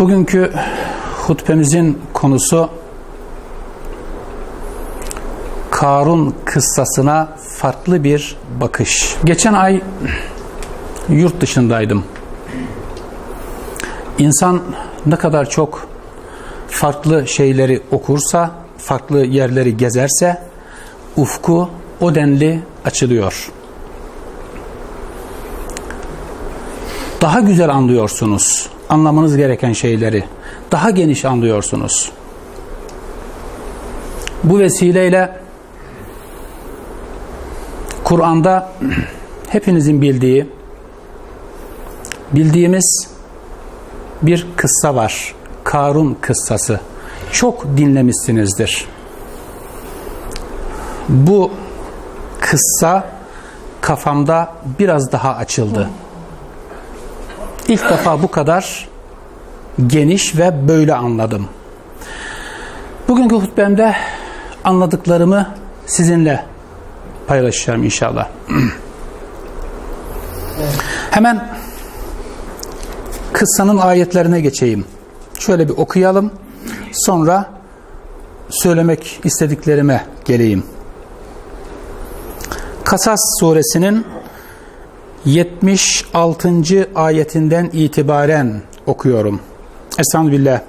Bugünkü hutbemizin konusu Karun kıssasına farklı bir bakış. Geçen ay yurt dışındaydım. İnsan ne kadar çok farklı şeyleri okursa, farklı yerleri gezerse ufku o denli açılıyor. Daha güzel anlıyorsunuz anlamanız gereken şeyleri. Daha geniş anlıyorsunuz. Bu vesileyle Kur'an'da hepinizin bildiği bildiğimiz bir kıssa var. Karun kıssası. Çok dinlemişsinizdir. Bu kıssa kafamda biraz daha açıldı. İlk defa bu kadar geniş ve böyle anladım. Bugünkü hutbemde anladıklarımı sizinle paylaşacağım inşallah. Hemen kıssanın ayetlerine geçeyim. Şöyle bir okuyalım. Sonra söylemek istediklerime geleyim. Kasas suresinin 76. ayetinden itibaren okuyorum. Estağfirullah.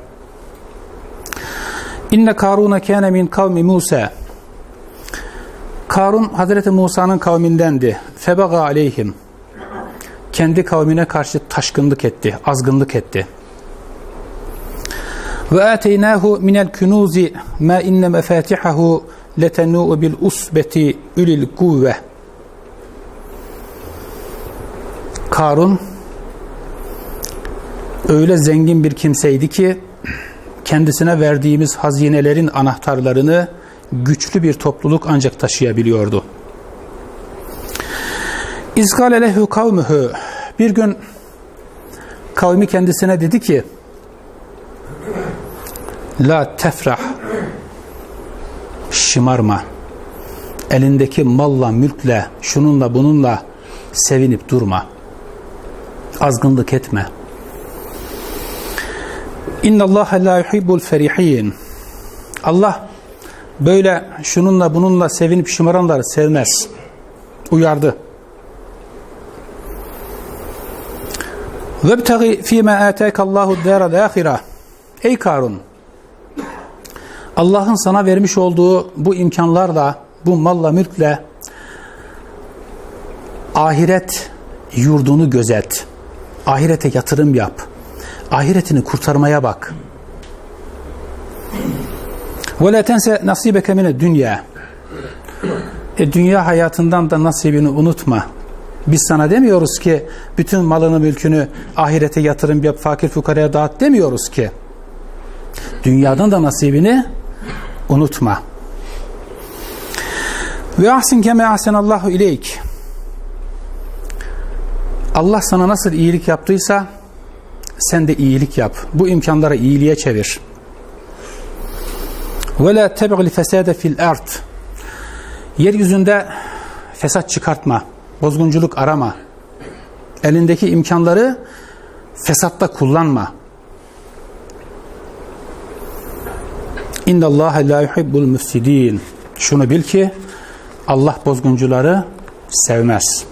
İnne Karun kâne min kavmi Musa. Karun Hazreti Musa'nın kavmindendi. Febaga aleyhim. Kendi kavmine karşı taşkınlık etti, azgınlık etti. Ve ateynahu minel kunuzi ma inne mefatihahu letenu'u bil usbeti ulil kuvve. Karun öyle zengin bir kimseydi ki kendisine verdiğimiz hazinelerin anahtarlarını güçlü bir topluluk ancak taşıyabiliyordu. İzgale lehu kavmuhu bir gün kavmi kendisine dedi ki La tefrah şımarma. Elindeki malla, mülkle, şununla bununla sevinip durma azgınlık etme. İnna Allah la yuhibbul ferihin. Allah böyle şununla bununla sevinip şımaranları sevmez. Uyardı. Vebtagi fîmâ âtâkallâhu dâral âhireh. Ey Karun! Allah'ın sana vermiş olduğu bu imkanlarla, bu malla, mülkle ahiret yurdunu gözet. Ahirete yatırım yap. Ahiretini kurtarmaya bak. Ve la tense nasibeke mine dünya. E, dünya hayatından da nasibini unutma. Biz sana demiyoruz ki bütün malını mülkünü ahirete yatırım yap, fakir fukaraya dağıt demiyoruz ki. Dünyadan da nasibini unutma. Ve ahsin keme ahsenallahu ileyk. Allah sana nasıl iyilik yaptıysa sen de iyilik yap. Bu imkanları iyiliğe çevir. Ve la teb'il fesade fil ard. Yeryüzünde fesat çıkartma, bozgunculuk arama. Elindeki imkanları fesatta kullanma. İnna Allah la yuhibbul müfsidin. Şunu bil ki Allah bozguncuları sevmez.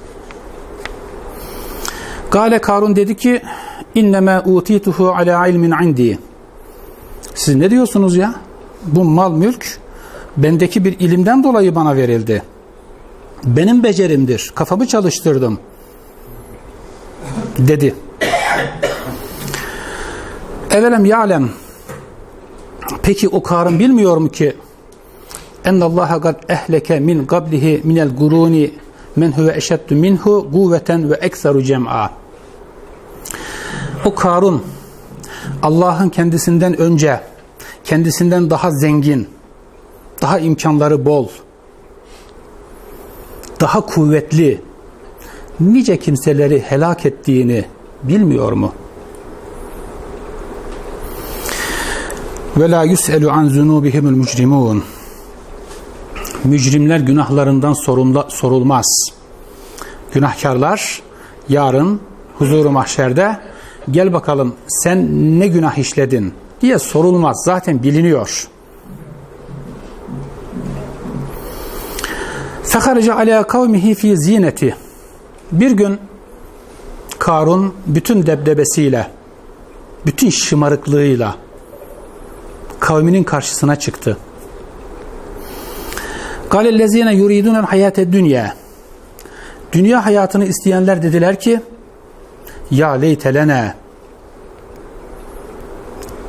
Gale Karun dedi ki inneme utituhu ala ilmin indi. Siz ne diyorsunuz ya? Bu mal mülk bendeki bir ilimden dolayı bana verildi. Benim becerimdir. Kafamı çalıştırdım. Dedi. Evelem ya'lem Peki o Karun bilmiyor mu ki ennallaha gad ehleke min qablihi minel guruni men huve eşeddu minhu kuvveten ve ekseru cem'a. O Karun Allah'ın kendisinden önce kendisinden daha zengin, daha imkanları bol, daha kuvvetli nice kimseleri helak ettiğini bilmiyor mu? Ve la yus'elu an zunubihimul mucrimun. Mücrimler günahlarından sorumla, sorulmaz. Günahkarlar yarın huzuru mahşerde gel bakalım sen ne günah işledin diye sorulmaz. Zaten biliniyor. Feharice ala kavmihi fi zineti. Bir gün Karun bütün debdebesiyle, bütün şımarıklığıyla kavminin karşısına çıktı. Galellezine yuridunel hayate dünya. Dünya hayatını isteyenler dediler ki ya leytelene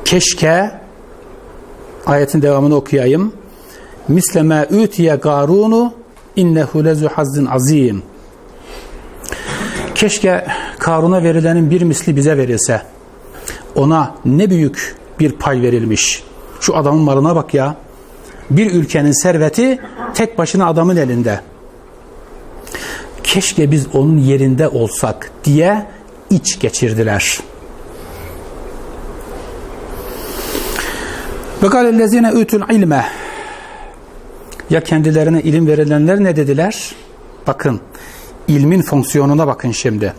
keşke ayetin devamını okuyayım. Misleme ütiye garunu innehu lezu hazzin azim. Keşke Karun'a verilenin bir misli bize verilse. Ona ne büyük bir pay verilmiş. Şu adamın malına bak ya. Bir ülkenin serveti tek başına adamın elinde. Keşke biz onun yerinde olsak diye iç geçirdiler. Ve galellezine ütul ilme ya kendilerine ilim verilenler ne dediler? Bakın ilmin fonksiyonuna bakın şimdi.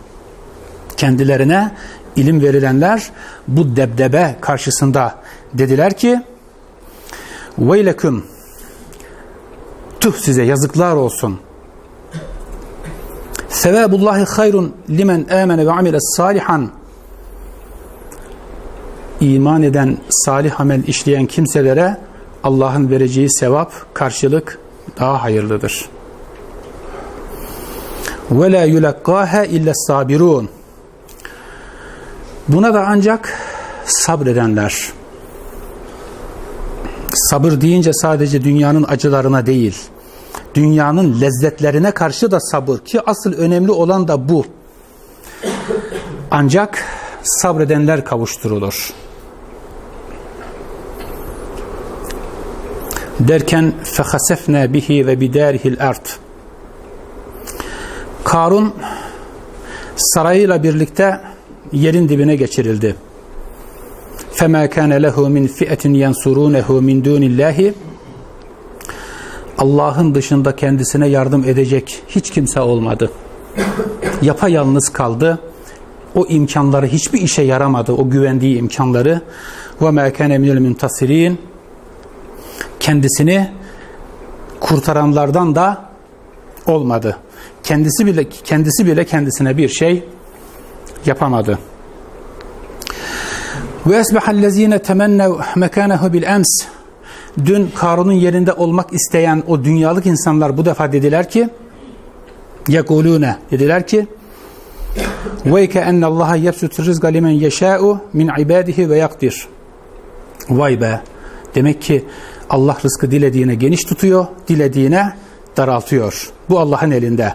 Kendilerine ilim verilenler bu debdebe karşısında dediler ki Veyleküm Tüh size yazıklar olsun. Sevabullahi hayrun limen amene ve amile salihan iman eden, salih amel işleyen kimselere Allah'ın vereceği sevap, karşılık daha hayırlıdır. Ve la yulakkaha illa sabirun. Buna da ancak sabredenler. Sabır deyince sadece dünyanın acılarına değil, dünyanın lezzetlerine karşı da sabır ki asıl önemli olan da bu. Ancak sabredenler kavuşturulur. Derken fehasefne bihi ve bidarihil ert. Karun sarayıyla birlikte yerin dibine geçirildi. فَمَا كَانَ لَهُ مِنْ فِئَةٍ يَنْصُرُونَهُ مِنْ دُونِ اللّٰهِ Allah'ın dışında kendisine yardım edecek hiç kimse olmadı. Yapayalnız kaldı. O imkanları hiçbir işe yaramadı. O güvendiği imkanları. وَمَا كَانَ مِنَ الْمُنْتَصِرِينَ Kendisini kurtaranlardan da olmadı. Kendisi bile kendisi bile kendisine bir şey yapamadı. Ve esbahallezine temennev mekanehu bil ems Dün Karun'un yerinde olmak isteyen o dünyalık insanlar bu defa dediler ki yekulune dediler ki veyke ennallaha yebsutur rizqa limen yeşâ'u min ibadihi ve yakdir vay be! Demek ki Allah rızkı dilediğine geniş tutuyor dilediğine daraltıyor. Bu Allah'ın elinde.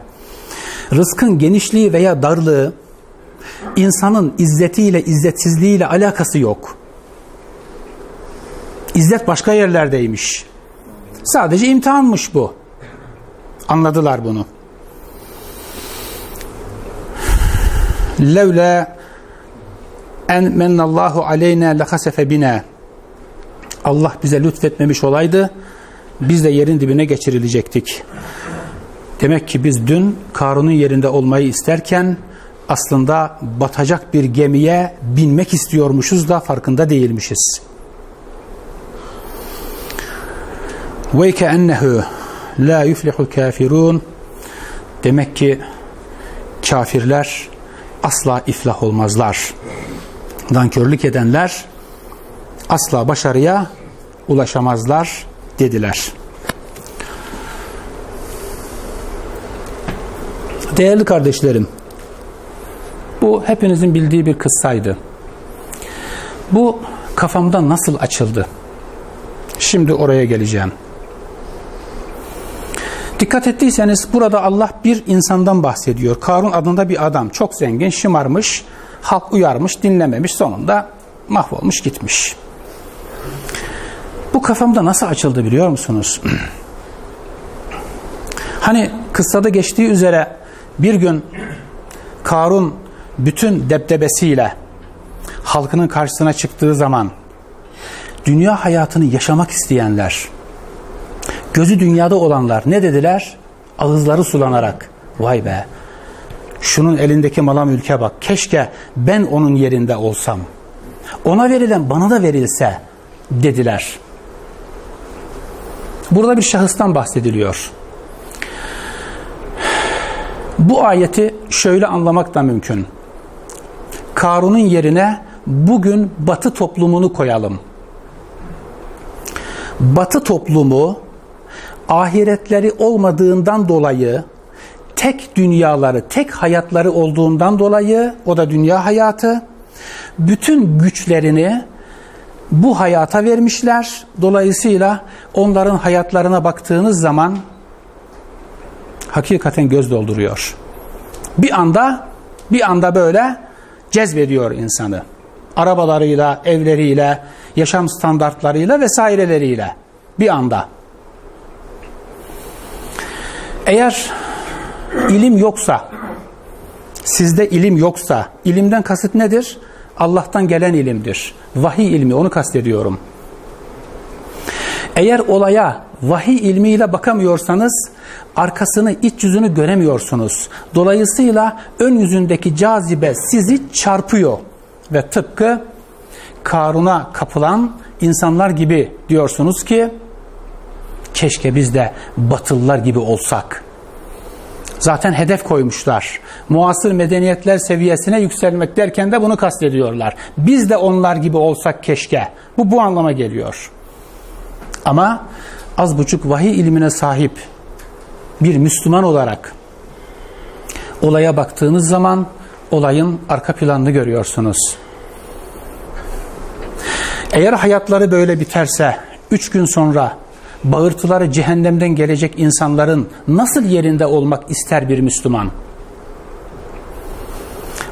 Rızkın genişliği veya darlığı insanın izzetiyle izzetsizliğiyle alakası yok İzzet başka yerlerdeymiş. Sadece imtihanmış bu. Anladılar bunu. Levla en mennallahu aleyna lehasefe bina. Allah bize lütfetmemiş olaydı biz de yerin dibine geçirilecektik. Demek ki biz dün Karun'un yerinde olmayı isterken aslında batacak bir gemiye binmek istiyormuşuz da farkında değilmişiz. Ve keennehu la yuflihu kafirun demek ki kafirler asla iflah olmazlar. Nankörlük edenler asla başarıya ulaşamazlar dediler. Değerli kardeşlerim, bu hepinizin bildiği bir kıssaydı. Bu kafamda nasıl açıldı? Şimdi oraya geleceğim. Dikkat ettiyseniz burada Allah bir insandan bahsediyor. Karun adında bir adam. Çok zengin, şımarmış, halk uyarmış, dinlememiş. Sonunda mahvolmuş gitmiş. Bu kafamda nasıl açıldı biliyor musunuz? hani kıssada geçtiği üzere bir gün Karun bütün debdebesiyle halkının karşısına çıktığı zaman dünya hayatını yaşamak isteyenler, gözü dünyada olanlar ne dediler? Ağızları sulanarak, vay be, Şunun elindeki mala mülke bak. Keşke ben onun yerinde olsam. Ona verilen bana da verilse dediler. Burada bir şahıstan bahsediliyor. Bu ayeti şöyle anlamak da mümkün. Karun'un yerine bugün Batı toplumunu koyalım. Batı toplumu ahiretleri olmadığından dolayı tek dünyaları, tek hayatları olduğundan dolayı o da dünya hayatı bütün güçlerini bu hayata vermişler. Dolayısıyla onların hayatlarına baktığınız zaman hakikaten göz dolduruyor. Bir anda bir anda böyle cezbediyor insanı. Arabalarıyla, evleriyle, yaşam standartlarıyla vesaireleriyle bir anda. Eğer ilim yoksa, sizde ilim yoksa, ilimden kasıt nedir? Allah'tan gelen ilimdir. Vahiy ilmi, onu kastediyorum. Eğer olaya vahiy ilmiyle bakamıyorsanız, arkasını, iç yüzünü göremiyorsunuz. Dolayısıyla ön yüzündeki cazibe sizi çarpıyor. Ve tıpkı Karun'a kapılan insanlar gibi diyorsunuz ki, keşke biz de batılılar gibi olsak. Zaten hedef koymuşlar. Muasır medeniyetler seviyesine yükselmek derken de bunu kastediyorlar. Biz de onlar gibi olsak keşke. Bu bu anlama geliyor. Ama az buçuk vahiy ilmine sahip bir Müslüman olarak olaya baktığınız zaman olayın arka planını görüyorsunuz. Eğer hayatları böyle biterse üç gün sonra bağırtıları cehennemden gelecek insanların nasıl yerinde olmak ister bir Müslüman?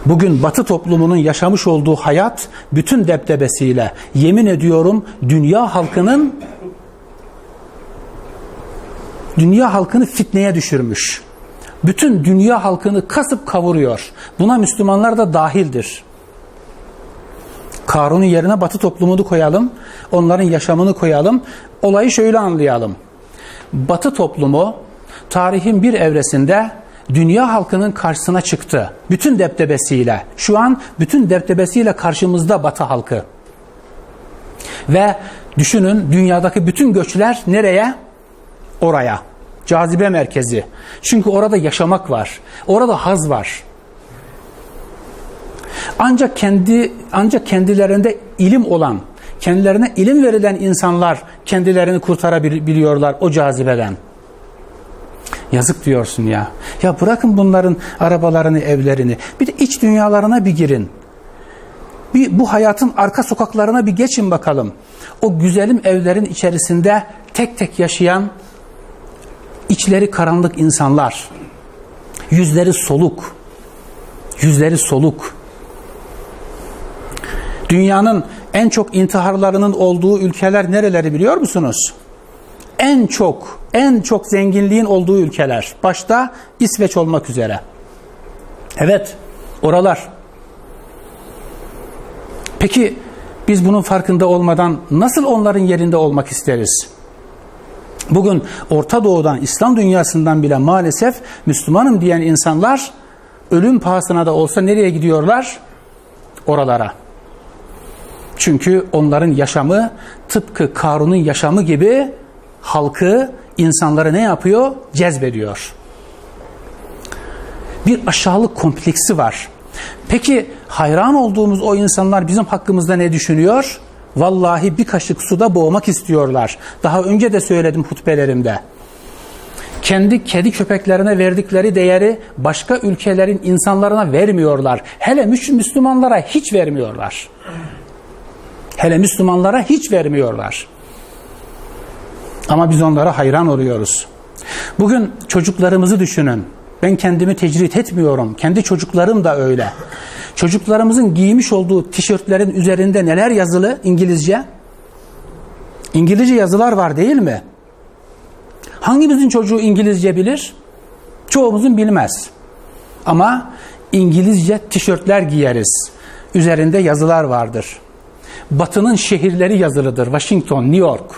Bugün Batı toplumunun yaşamış olduğu hayat bütün deptebesiyle yemin ediyorum dünya halkının dünya halkını fitneye düşürmüş. Bütün dünya halkını kasıp kavuruyor. Buna Müslümanlar da dahildir. Karun'un yerine Batı toplumunu koyalım, onların yaşamını koyalım. Olayı şöyle anlayalım. Batı toplumu tarihin bir evresinde dünya halkının karşısına çıktı. Bütün deptebesiyle. Şu an bütün deptebesiyle karşımızda Batı halkı. Ve düşünün dünyadaki bütün göçler nereye? Oraya. Cazibe merkezi. Çünkü orada yaşamak var. Orada haz var. Ancak kendi ancak kendilerinde ilim olan, kendilerine ilim verilen insanlar kendilerini kurtarabiliyorlar o cazibeden. Yazık diyorsun ya. Ya bırakın bunların arabalarını, evlerini. Bir de iç dünyalarına bir girin. Bir bu hayatın arka sokaklarına bir geçin bakalım. O güzelim evlerin içerisinde tek tek yaşayan içleri karanlık insanlar. Yüzleri soluk. Yüzleri soluk. Dünyanın en çok intiharlarının olduğu ülkeler nereleri biliyor musunuz? En çok, en çok zenginliğin olduğu ülkeler. Başta İsveç olmak üzere. Evet, oralar. Peki biz bunun farkında olmadan nasıl onların yerinde olmak isteriz? Bugün Orta Doğu'dan, İslam dünyasından bile maalesef Müslümanım diyen insanlar ölüm pahasına da olsa nereye gidiyorlar? Oralara. Çünkü onların yaşamı tıpkı Karun'un yaşamı gibi halkı, insanları ne yapıyor? Cezbediyor. Bir aşağılık kompleksi var. Peki hayran olduğumuz o insanlar bizim hakkımızda ne düşünüyor? Vallahi bir kaşık suda boğmak istiyorlar. Daha önce de söyledim hutbelerimde. Kendi kedi köpeklerine verdikleri değeri başka ülkelerin insanlarına vermiyorlar. Hele Müslümanlara hiç vermiyorlar. Hele Müslümanlara hiç vermiyorlar. Ama biz onlara hayran oluyoruz. Bugün çocuklarımızı düşünün. Ben kendimi tecrit etmiyorum. Kendi çocuklarım da öyle. Çocuklarımızın giymiş olduğu tişörtlerin üzerinde neler yazılı İngilizce? İngilizce yazılar var değil mi? Hangimizin çocuğu İngilizce bilir? Çoğumuzun bilmez. Ama İngilizce tişörtler giyeriz. Üzerinde yazılar vardır. Batı'nın şehirleri yazılıdır. Washington, New York.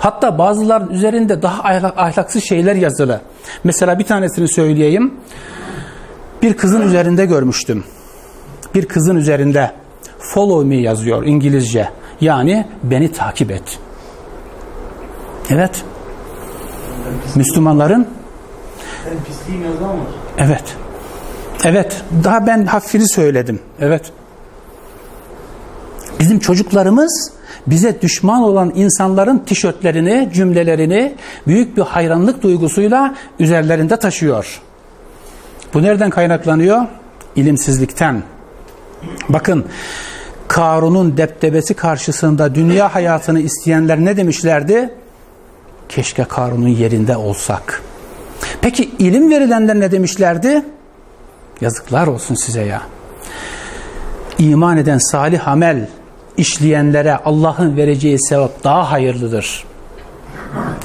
Hatta bazıların üzerinde daha ahlak, ahlaksız şeyler yazılı. Mesela bir tanesini söyleyeyim. Bir kızın üzerinde görmüştüm. Bir kızın üzerinde follow me yazıyor İngilizce. Yani beni takip et. Evet. Müslümanların. Evet. Evet. Daha ben hafifini söyledim. Evet. Bizim çocuklarımız bize düşman olan insanların tişörtlerini, cümlelerini büyük bir hayranlık duygusuyla üzerlerinde taşıyor. Bu nereden kaynaklanıyor? İlimsizlikten. Bakın Karun'un deptebesi karşısında dünya hayatını isteyenler ne demişlerdi? Keşke Karun'un yerinde olsak. Peki ilim verilenler ne demişlerdi? Yazıklar olsun size ya. İman eden salih amel işleyenlere Allah'ın vereceği sevap daha hayırlıdır.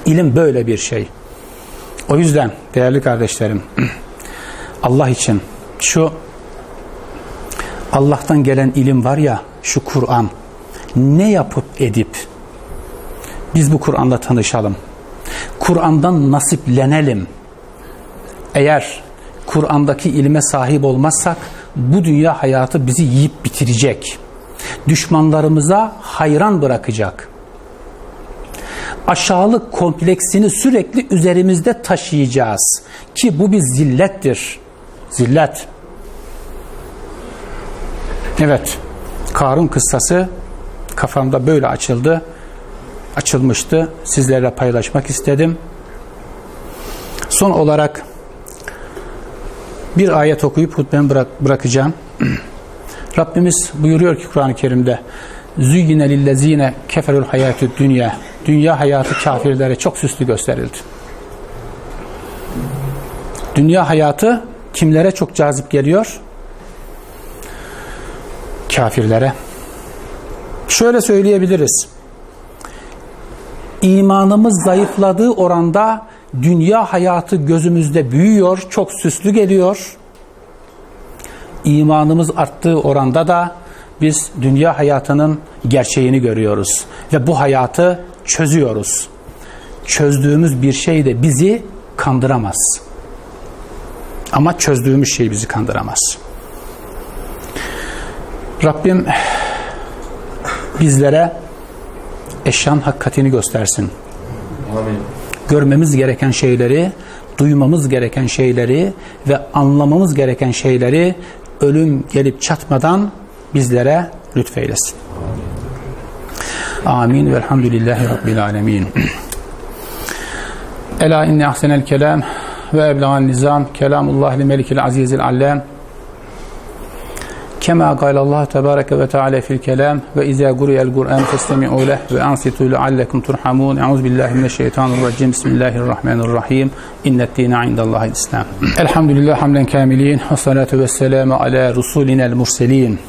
İlim böyle bir şey. O yüzden değerli kardeşlerim Allah için şu Allah'tan gelen ilim var ya şu Kur'an ne yapıp edip biz bu Kur'an'la tanışalım. Kur'an'dan nasiplenelim. Eğer Kur'an'daki ilme sahip olmazsak bu dünya hayatı bizi yiyip bitirecek. Düşmanlarımıza hayran bırakacak. Aşağılık kompleksini sürekli üzerimizde taşıyacağız. Ki bu bir zillettir. Zillet. Evet. Karun kıssası kafamda böyle açıldı. Açılmıştı. Sizlerle paylaşmak istedim. Son olarak bir ayet okuyup hutbemi bırak, bırakacağım. Rabbimiz buyuruyor ki Kur'an-ı Kerim'de Züyyine lillezine keferul hayatü dünya Dünya hayatı kafirlere çok süslü gösterildi. Dünya hayatı kimlere çok cazip geliyor? Kafirlere. Şöyle söyleyebiliriz. İmanımız zayıfladığı oranda dünya hayatı gözümüzde büyüyor, çok süslü geliyor. İmanımız arttığı oranda da biz dünya hayatının gerçeğini görüyoruz ve bu hayatı çözüyoruz. Çözdüğümüz bir şey de bizi kandıramaz. Ama çözdüğümüz şey bizi kandıramaz. Rabbim bizlere eşyan hakikatini göstersin. Amin. Görmemiz gereken şeyleri, duymamız gereken şeyleri ve anlamamız gereken şeyleri ölüm gelip çatmadan bizlere lütfeylesin. Amin. Velhamdülillahi Rabbil alemin. Ela inni ahsenel kelam ve eblegan nizam kelamullah li melikil azizil allem Kema Allah tebareke ve teala fil kelam ve izâ guriyel Kur'an festemi'u leh ve ansitû leallekum turhamun. Eûz billahi mineşşeytanirracim. Bismillahirrahmanirrahim. İnnet dîne indallâhil İslam. Elhamdülillah hamden kamilin ve salatu vesselamü ala rusulinel murselin.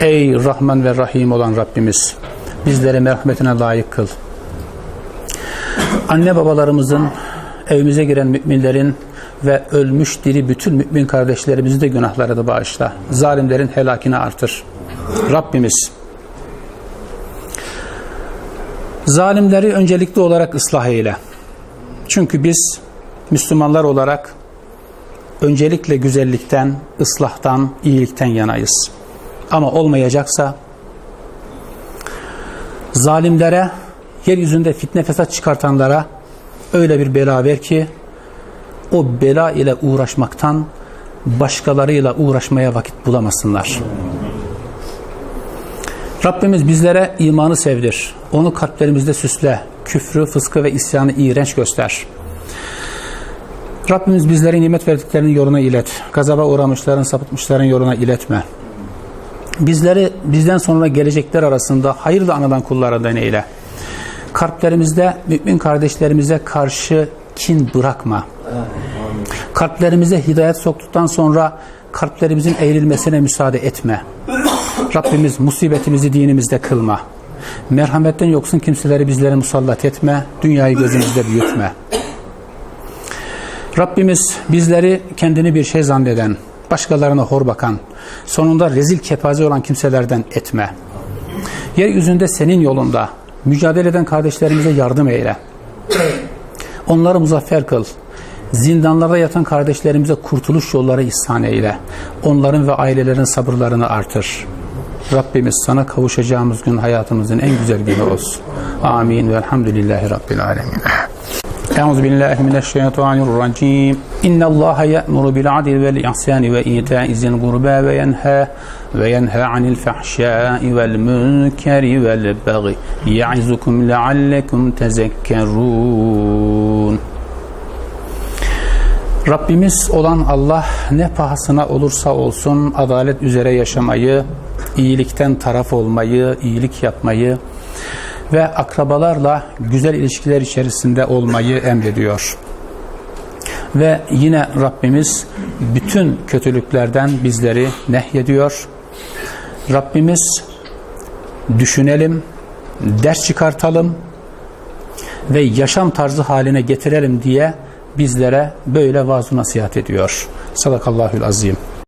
Ey Rahman ve Rahim olan Rabbimiz, bizleri merhametine layık kıl. Anne babalarımızın, evimize giren müminlerin ve ölmüş diri bütün mümin kardeşlerimizi de günahlarını bağışla. Zalimlerin helakini artır. Rabbimiz zalimleri öncelikli olarak ıslah eyle. Çünkü biz Müslümanlar olarak öncelikle güzellikten, ıslahtan, iyilikten yanayız. Ama olmayacaksa zalimlere, yeryüzünde fitne fesat çıkartanlara öyle bir bela ver ki o bela ile uğraşmaktan başkalarıyla uğraşmaya vakit bulamasınlar. Rabbimiz bizlere imanı sevdir. Onu kalplerimizde süsle. Küfrü, fıskı ve isyanı iğrenç göster. Rabbimiz bizleri nimet verdiklerinin yoluna ilet. Gazaba uğramışların, sapıtmışların yoluna iletme. Bizleri bizden sonra gelecekler arasında hayırlı anadan kullarından eyle. Kalplerimizde mümin kardeşlerimize karşı kin bırakma. Kalplerimize hidayet soktuktan sonra kalplerimizin eğrilmesine müsaade etme. Rabbimiz musibetimizi dinimizde kılma. Merhametten yoksun kimseleri bizlere musallat etme. Dünyayı gözümüzde büyütme. Rabbimiz bizleri kendini bir şey zanneden, başkalarına hor bakan, sonunda rezil kepaze olan kimselerden etme. Yeryüzünde senin yolunda mücadele eden kardeşlerimize yardım eyle. Onları muzaffer kıl. Zindanlarda yatan kardeşlerimize kurtuluş yolları ihsan eyle. Onların ve ailelerin sabırlarını artır. Rabbimiz sana kavuşacağımız gün hayatımızın en güzel günü olsun. Amin ve elhamdülillahi rabbil alemin. Euzu billahi mineşşeytanirracim. İnnallaha ya'muru bil adli vel ihsani ve ita'i zil gurba ve yenha ve yenha anil fahşai vel munkeri vel baghi. Ya'izukum leallekum tezekkerun. Rabbimiz olan Allah ne pahasına olursa olsun adalet üzere yaşamayı, iyilikten taraf olmayı, iyilik yapmayı ve akrabalarla güzel ilişkiler içerisinde olmayı emrediyor. Ve yine Rabbimiz bütün kötülüklerden bizleri nehyediyor. Rabbimiz düşünelim, ders çıkartalım ve yaşam tarzı haline getirelim diye bizlere böyle vaaz nasihat ediyor. Sadakallahül azim.